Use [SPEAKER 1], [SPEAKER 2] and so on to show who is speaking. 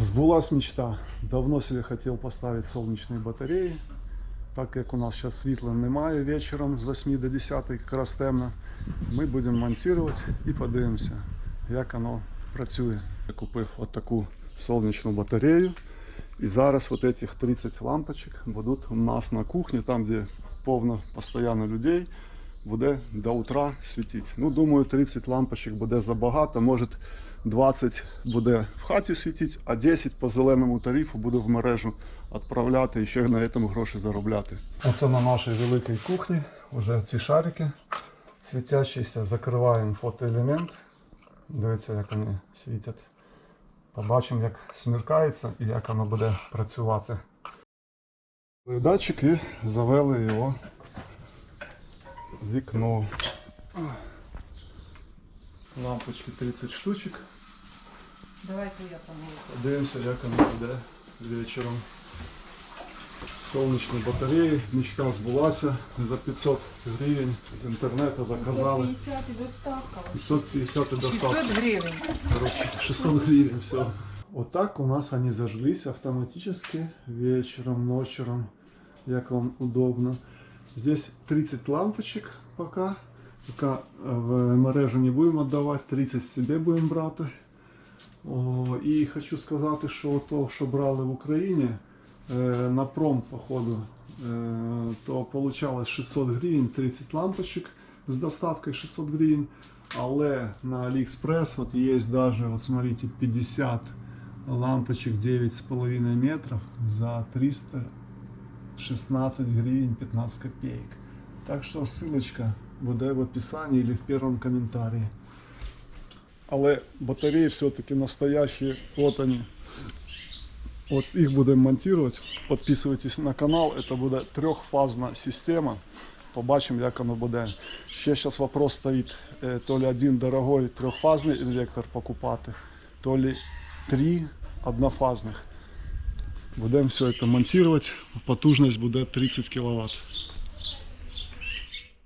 [SPEAKER 1] Сбылась мечта. Давно себе хотел поставить солнечные батареи. Так як у нас зараз світла немає вечором з 8 до 10, якраз темно, ми будемо монтувати і подивимося, як воно працює. Я купив от таку сонячну батарею. І зараз от этих 30 лампочок будуть у нас на кухні, там де повно постійно людей, буде до утра світити. Ну, думаю, 30 лампочок буде забагато, може 20 буде в хаті світити, а 10 по зеленому тарифу буду в мережу відправляти і ще на цьому гроші заробляти. Оце на нашій великій кухні вже ці шарики світящіся, закриваємо фотоелемент. Дивіться, як вони світять. Побачимо, як сміркається і як воно буде працювати. Датчик і завели його вікно. Лампочки 30 штучок.
[SPEAKER 2] Давайте я помогу.
[SPEAKER 1] Подивимося, як воно буде вечором. Сонячні батареї, мечта збулася за 500 гривень з інтернету заказали.
[SPEAKER 2] 50 і доставка.
[SPEAKER 1] 550 і доставка.
[SPEAKER 2] 600 гривень.
[SPEAKER 1] Короче, 600 гривен, все. Вот так у нас они зажглись автоматически вечером, ночером, як вам удобно. Здесь 30 лампочек пока. Пока в мережу не будемо віддавати, 30 себе будемо брати. І хочу сказати, що то, що брали в Україні е, на пром, походу, е, то получалось 600 гривень, 30 лампочек з доставкою 600 гривень. Але на AliExpress вот есть даже, вот смотрите, 50 лампочек 9,5 метров за 316 гривен 15 копеек. Так что ссылочка буде в описании или в первом комментарии. Але батареї все-таки настоящие, вот они. От їх будемо монтувати. Підписуйтесь на канал, це буде трьохфазна система. Побачимо, як воно буде. Ще зараз вопрос стоїть, е, то ли один дорогой трьохфазний інвектор покупати, то ли три однофазних. Будемо все це монтувати. Потужність буде 30 кВт.